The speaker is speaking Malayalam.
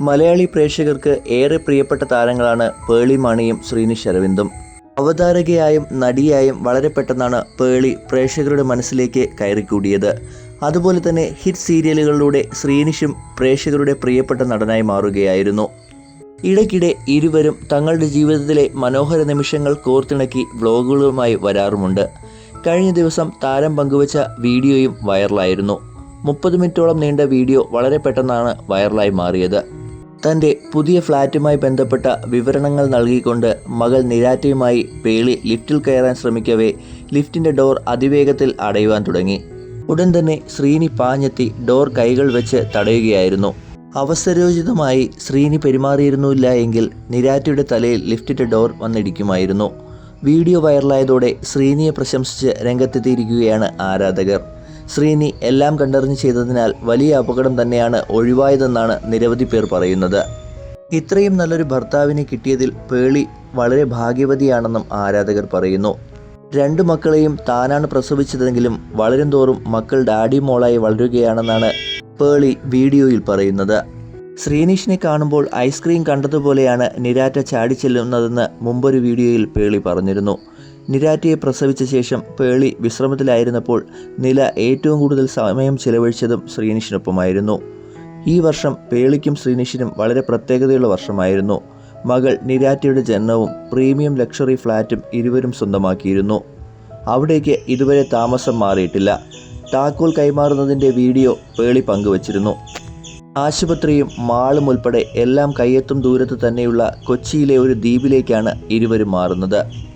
മലയാളി പ്രേക്ഷകർക്ക് ഏറെ പ്രിയപ്പെട്ട താരങ്ങളാണ് പേളി മാണിയും ശ്രീനിഷ് അരവിന്ദും. അവതാരകയായും നടിയായും വളരെ പെട്ടെന്നാണ് പേളി പ്രേക്ഷകരുടെ മനസ്സിലേക്ക് കയറിക്കൂടിയത്. അതുപോലെ തന്നെ ഹിറ്റ് സീരിയലുകളിലൂടെ ശ്രീനിഷും പ്രേക്ഷകരുടെ പ്രിയപ്പെട്ട നടനായി മാറുകയായിരുന്നു. ഇടയ്ക്കിടെ ഇരുവരും തങ്ങളുടെ ജീവിതത്തിലെ മനോഹര നിമിഷങ്ങൾ കോർത്തിണക്കി വ്ളോഗുകളുമായി വരാറുമുണ്ട്. കഴിഞ്ഞ ദിവസം താരം പങ്കുവച്ച വീഡിയോയും വൈറലായിരുന്നു. മുപ്പത് മിനിറ്റോളം നീണ്ട വീഡിയോ വളരെ പെട്ടെന്നാണ് വൈറലായി മാറിയത്. തന്റെ പുതിയ ഫ്ലാറ്റുമായി ബന്ധപ്പെട്ട വിവരണങ്ങൾ നൽകിക്കൊണ്ട് മകൾ നിരാറ്റയുമായി പേളി ലിഫ്റ്റിൽ കയറാൻ ശ്രമിക്കവേ ലിഫ്റ്റിന്റെ ഡോർ അതിവേഗത്തിൽ അടയുവാൻ തുടങ്ങി. ഉടൻ തന്നെ ശ്രീനി പാഞ്ഞെത്തി ഡോർ കൈകൾ വെച്ച് തടയുകയായിരുന്നു. അവസരോചിതമായി ശ്രീനി പെരുമാറിയിരുന്നില്ല എങ്കിൽ നിരാറ്റയുടെ തലയിൽ ലിഫ്റ്റിന്റെ ഡോർ വന്നിടിക്കുമായിരുന്നു. വീഡിയോ വൈറലായതോടെ ശ്രീനിയെ പ്രശംസിച്ച് രംഗത്തെത്തിയിരിക്കുകയാണ് ആരാധകർ. ശ്രീനി എല്ലാം കണ്ടറിഞ്ഞ് ചെയ്തതിനാൽ വലിയ അപകടം തന്നെയാണ് ഒഴിവായതെന്നാണ് നിരവധി പേർ പറയുന്നത്. ഇത്രയും നല്ലൊരു ഭർത്താവിനെ കിട്ടിയതിൽ പേളി വളരെ ഭാഗ്യവതിയാണെന്നും ആരാധകർ പറയുന്നു. രണ്ടു മക്കളെയും താനാണ് പ്രസവിച്ചതെങ്കിലും വളരും തോറും മക്കൾ ഡാഡി മോളായി വളരുകയാണെന്നാണ് പേളി വീഡിയോയിൽ പറയുന്നത്. ശ്രീനിഷിനെ കാണുമ്പോൾ ഐസ്ക്രീം കണ്ടതുപോലെയാണ് നിരാറ്റ ചാടിച്ചെല്ലുന്നതെന്ന് മുമ്പൊരു വീഡിയോയിൽ പേളി പറഞ്ഞിരുന്നു. നിരാറ്റയെ പ്രസവിച്ച ശേഷം പേളി വിശ്രമത്തിലായിരുന്നപ്പോൾ നില ഏറ്റവും കൂടുതൽ സമയം ചെലവഴിച്ചതും ശ്രീനിഷിനൊപ്പമായിരുന്നു. ഈ വർഷം പേളിക്കും ശ്രീനിഷിനും വളരെ പ്രത്യേകതയുള്ള വർഷമായിരുന്നു. മകൾ നിരാറ്റയുടെ ജനനവും പ്രീമിയം ലക്ഷറി ഫ്ലാറ്റും ഇരുവരും സ്വന്തമാക്കിയിരുന്നു. അവിടേക്ക് ഇതുവരെ താമസം മാറിയിട്ടില്ല. താക്കോൽ കൈമാറുന്നതിന്റെ വീഡിയോ പേളി പങ്കുവച്ചിരുന്നു. ആശുപത്രിയും മാളും ഉൾപ്പെടെ എല്ലാം കയ്യെത്തും ദൂരത്ത് തന്നെയുള്ള കൊച്ചിയിലെ ഒരു ദ്വീപിലേക്കാണ് ഇരുവരും മാറുന്നത്.